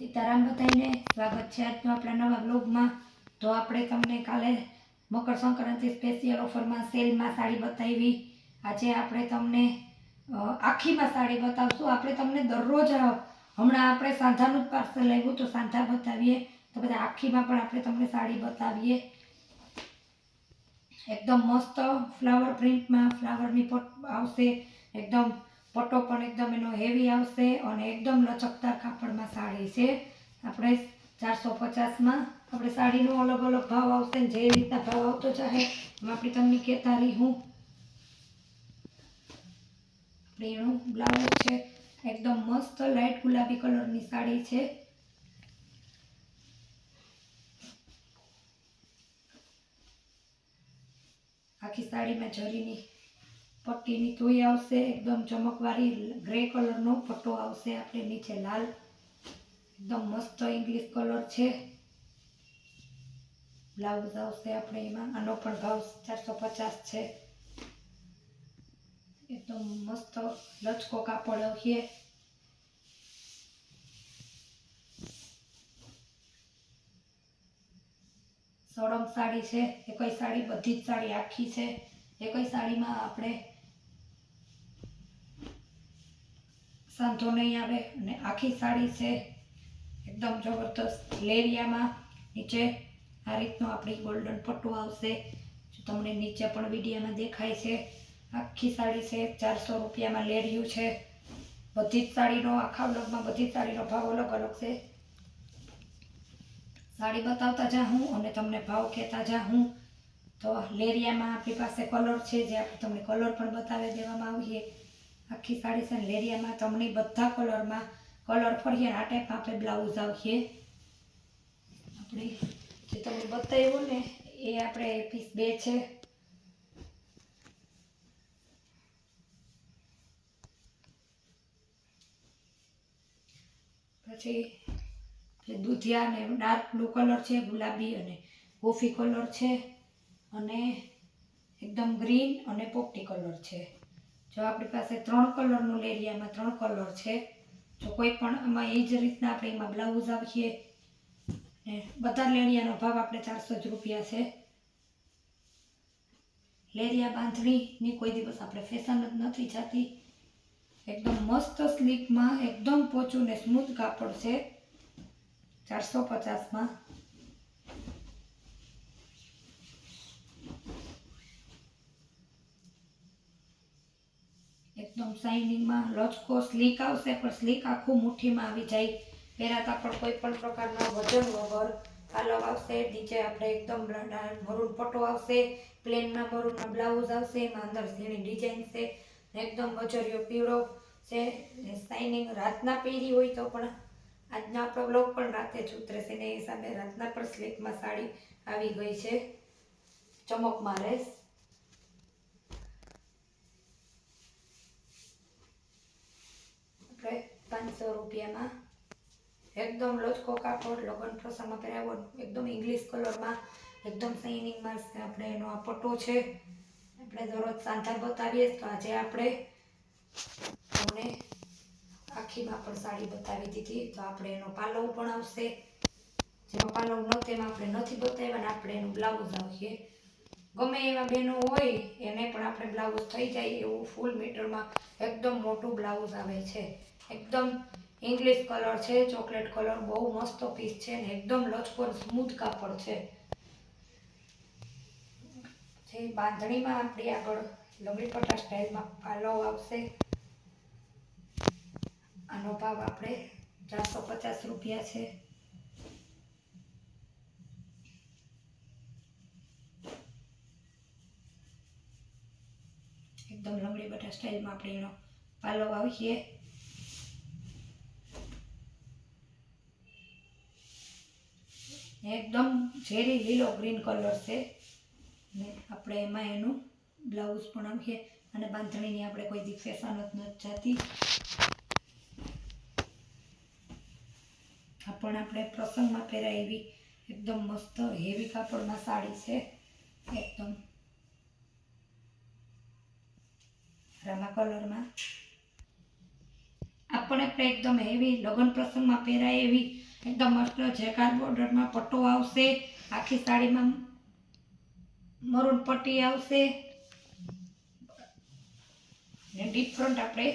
સીતારામ બધાઈને સ્વાગત છે આજનો આપણા નવા બ્લોગમાં તો આપણે તમને કાલે મકર સંક્રાંતિ સ્પેશિયલ ઓફરમાં સેલમાં સાડી બતાવી. આજે આપણે તમને આખીમાં સાડી બતાવશું. આપણે તમને દરરોજ હમણાં આપણે સાંધાનું જ પાર્સલ લાવ્યું તો સાંધા બતાવીએ. તો બધા આખીમાં પણ આપણે તમને સાડી બતાવીએ. એકદમ મસ્ત ફ્લાવર પ્રિન્ટમાં ફ્લાવરની પોટ આવશે. એકદમ પટ્ટો પણ એકદમ એનો હેવી આવશે અને એકદમ લચકદાર કાપડમાં સાડી છે. આપણે ચારસો પચાસમાં આપણે સાડીનો અલગ અલગ ભાવ આવશે ને જે રીતના ભાવ આવતો ચાહે એમાં આપણે તમને કહેતા હું એનું બ્લાઉઝ છે, એકદમ મસ્ત લાઇટ ગુલાબી કલરની સાડી છે. આખી સાડીમાં જરીની પટ્ટીની તોય આવશે, એકદમ ચમકવાળી ગ્રે કલરનો પટ્ટો આવશે આપણે નીચે લાલ. એકદમ મસ્ત ઇંગ્લિશ કલર છે. બ્લાઉઝ આવશે આપણે એમાં. આનો પણ ભાવ ચારસો પચાસ છે. એકદમ મસ્ત લચકો કાપડ છે સળંગ સાડી છે. એ કઈ સાડી, બધી જ સાડી આખી છે. એ કોઈ સાડીમાં આપણે સાંધો નહીં આવે અને આખી સાડી છે એકદમ જબરદસ્ત લેરિયામાં. નીચે આ રીતનો આપણી ગોલ્ડન પટ્ટો આવશે. જો તમને નીચે પણ વિડીયામાં દેખાય છે, આખી સાડી છે, ચારસો રૂપિયામાં લેરિયું છે. બધી જ સાડીનો, આખા બ્લોગમાં બધી જ સાડીનો ભાવ અલગ અલગ છે. સાડી બતાવતા જાઉં અને તમને ભાવ કહેતા જાઉં. તો લેરિયામાં આપણી પાસે કલર છે, જે આપણે તમને કલર પણ બતાવી દેવામાં આવીએ આખી સાડી છે ને લેરિયામાં તમને બધા કલરમાં કલર ફરીએ આ ટાઈપમાં આપણે બ્લાઉઝ આવીએ આપણે જે તમને બતાવ્યું ને, એ આપણે પીસ બે છે. પછી દૂધિયા ને ડાર્ક બ્લુ કલર છે, ગુલાબી અને કોફી કલર છે. અને એકદમ ગ્રીન અને પોપટી કલર છે. જો આપણી પાસે ત્રણ કલરનું લેરિયામાં ત્રણ કલર છે જો કોઈ પણ આમાં એ જ રીતના આપણે એમાં બ્લાઉઝ આપીએ. ને બધા લેરિયાનો ભાવ આપણે ચારસો જ રૂપિયા છે. લેરિયા બાંધણીની કોઈ દિવસ આપણે ફેશન જ નથી જતી. એકદમ મસ્ત સ્લીકમાં એકદમ પોચું ને સ્મૂથ કાપડ છે. ચારસો પચાસમાં. એકદમ શાઇનિંગમાં લચકો સ્લીક આવશે, પણ સ્લીક આખું મુઠ્ઠીમાં આવી જાય. પહેરાતા પણ કોઈ પણ પ્રકારના વજન વગર પાલવ આવશે, નીચે આપણે એકદમ મરૂન પટ્ટો આવશે પ્લેનમાં મરૂનનો બ્લાઉઝ આવશે, એમાં અંદર ઝીણી ડિઝાઇન છે એકદમ ગજરિયો પીળો છે શાઇનિંગ રાતના પહેરી હોય તો પણ આજના આપણો બ્લોગ પણ રાતે જ ઉતરેશે ને એ હિસાબે રાતના પણ સ્લીકમાં સાડી આવી ગઈ છે. ચમકમાં રહેશ આપણે પાંચસો રૂપિયામાં એકદમ લચકો કાપડ લગ્ન પ્રસંગમાં પહેરાવો, એકદમ ઇંગ્લિશ કલરમાં એકદમ શાઇનિંગમાં આપણે એનો આ પટ્ટો છે. આપણે દરરોજ સાંધા બતાવીએ તો આજે આપણે તમને આખીમાં પણ સાડી બતાવી દીધી. તો આપણે એનો પાલવ પણ આવશે. જેમાં પાલવ ન તેમાં આપણે નથી બતાવ્યા ને આપણે એનું બ્લાઉઝ આવીએ. ગમે એવા બહેનો હોય, એને પણ આપણે બ્લાઉઝ થઈ જાય એવું ફૂલ મીટરમાં એકદમ મોટું બ્લાઉઝ આવે છે. એકદમ ઇંગ્લિશ કલર છે ચોકલેટ કલર બહુ મસ્ત પીસ છે ને એકદમ લચકો સ્મૂથ કાપડ છે. જે બાંધણીમાં આપણી આગળ લંગડી પટ્ટા સ્ટાઇલમાં પાલવ આવશે. આનો ભાવ આપણે ચારસો પચાસ રૂપિયા છે. એકદમ લંગડી પટ્ટા સ્ટાઇલમાં આપણે એનો પાલવ આવીએ એકદમ ઝેરી લીલો ગ્રીન કલર છે. ને આપણે એમાં એનું બ્લાઉઝ પણ આવીએ અને બાંધણીની આપણે કોઈ દી ફેશન જ નથી જતી પણ આપણે પ્રસંગમાં પહેરાય એવી એકદમ મસ્ત હેવી કાપડમાં સાડી છે. એકદમ. રામા કલરમાં. આ પણ આપણે એકદમ હેવી લગ્ન પ્રસંગમાં પહેરાય એવી એકદમ મસ્ત જેકાર્ડ બોર્ડરમાં પટ્ટો આવશે. આખી સાડીમાં મરૂન પટ્ટી આવશે. ને ડિફરન્ટ આપણે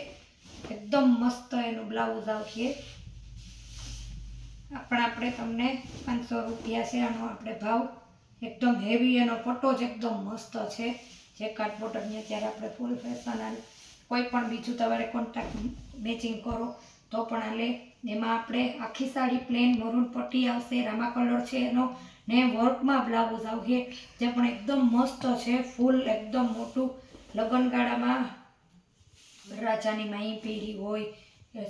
એકદમ મસ્ત એનું બ્લાઉઝ આવશે. પણ આપણે તમને પાંચસો રૂપિયા છે આનો આપણે ભાવ. એકદમ હેવી એનો પટ્ટો જ એકદમ મસ્ત છે. જે કાટ બોટરની અત્યારે આપણે ફૂલ ફેશન કોઈ પણ બીજું તમારે કોન્ટેક્ટ મેચિંગ કરો. તો પણ હાલે એમાં આપણે આખી સાડી પ્લેન મરૂન પટ્ટી આવશે, રામા કલર છે એનો, ને વર્કમાં બ્લાઉઝ આવશે જે પણ એકદમ મસ્ત છે ફૂલ એકદમ મોટું. લગ્નગાળામાં રાજાની માહી પીરી હોય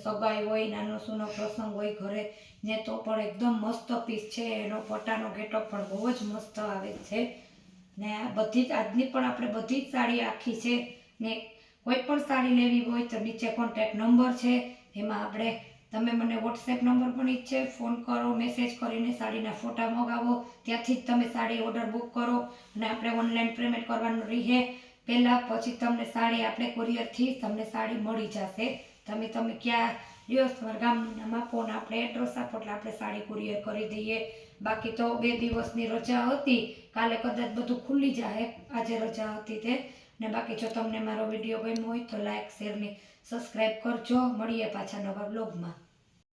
સગાઈ હોય, નાનો સૂનો પ્રસંગ હોય ઘરે, ને તો પણ એકદમ મસ્ત પીસ છે. એનો પટ્ટાનો ગેટઅપ પણ બહુ જ મસ્ત આવે છે. ને આ બધી જ, આજની પણ આપણે બધી જ સાડી આખી છે. ને કોઈ પણ સાડી લેવી હોય તો નીચે કોન્ટેક્ટ નંબર છે. એમાં આપણે તમે મને વોટ્સએપ નંબર પણ ઈચ્છે, ફોન કરો મેસેજ કરીને સાડીના ફોટા મગાવો, ત્યાંથી જ તમે સાડી ઓર્ડર બુક કરો અને આપણે ઓનલાઈન પેમેન્ટ કરવાનું રહે. પહેલાં પછી તમને સાડી આપણે કુરિયરથી તમને સાડી મળી જશે. તમે તમે ક્યાં રહ્યો? તમારા ગામનું ફોન આપણે એડ્રેસ આપો એટલે આપણે સાડી કુરિયર કરી દઈએ. બાકી તો બે દિવસની રજા હતી. કાલે કદાચ બધું ખુલ્લી જાય. આજે રજા હતી તે. ને બાકી જો તમને મારો વીડિયો ગમ્યો હોય તો લાઈક શેર ને સબસ્ક્રાઈબ કરજો. મળીએ પાછા નવા બ્લોગમાં